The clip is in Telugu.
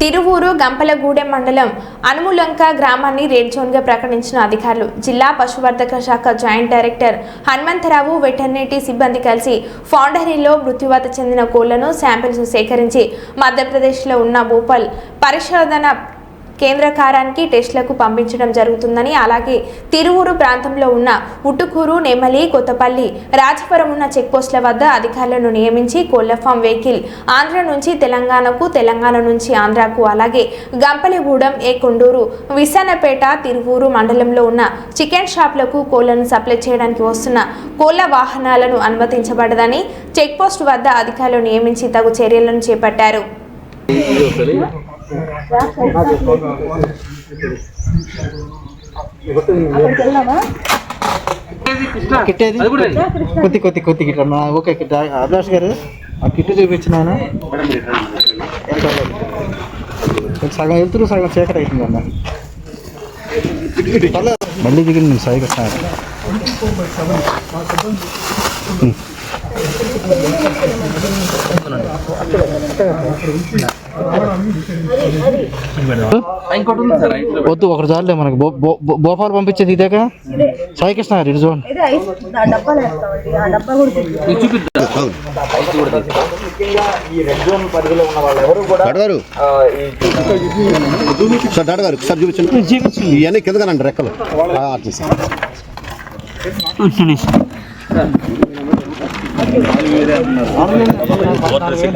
తిరువూరు గంపలగూడెం మండలం అనుములంక గ్రామాన్ని రెడ్ జోన్గా ప్రకటించిన అధికారులు. జిల్లా పశువర్ధక శాఖ జాయింట్ డైరెక్టర్ హనుమంతరావు వెటర్నిటీ సిబ్బంది కలిసి ఫౌండరీలో మృత్యువాత చెందిన కోళ్ళను శాంపిల్స్ సేకరించి మధ్యప్రదేశ్లో ఉన్న భూపాల్ పరిశోధన కేంద్రకారానికి టెస్టులకు పంపించడం జరుగుతుందని అలాగే తిరువూరు ప్రాంతంలో ఉన్న ఉట్టుకూరు నెమలి కొత్తపల్లి రాజపురం ఉన్న చెక్పోస్టుల వద్ద అధికారులను నియమించి కోళ్ళ ఫామ్ వెహికల్ ఆంధ్ర నుంచి తెలంగాణకు తెలంగాణ నుంచి ఆంధ్రాకు అలాగే గంపలిగూడెం ఏ కొండూరు విశానపేట తిరువూరు మండలంలో ఉన్న చికెన్ షాప్లకు కోళ్ళను సప్లై చేయడానికి వస్తున్న కోళ్ళ వాహనాలను అనుమతించబడదని చెక్పోస్ట్ వద్ద అధికారులు నియమించి తగు చర్యలను చేపట్టారు. కిట్టేది? కొద్ది కొద్ది కొద్ది కిట్ అన్న ఓకే కిట్ అభిలాష్ గారు ఆ కిట్ చూపించిన సగం వెళ్తురు సగం చీకటి అవుతుంది అన్న. మళ్ళీ దిగి నేను సైకి వస్తాను వద్దు ఒకటి చాలే మనకి. భోపాల్ పంపించేది ఇదేగా సాయికృష్ణ గారు ఇటు చూడండి ఇది ఐస్ ఆ డబ్బాలు వేస్తామండి ఆ డబ్బా కూడా చూపించండి. ఈ రెడ్ జోన్ పరిధిలో ఉన్న వాళ్ళు ఎవరు కూడా డాక్టర్ సార్ డాక్టర్ గారు సార్ చూపించండి. ఇవన్నీ కిందగానండి రెక్కలు. ఆ, అట్లా సార్.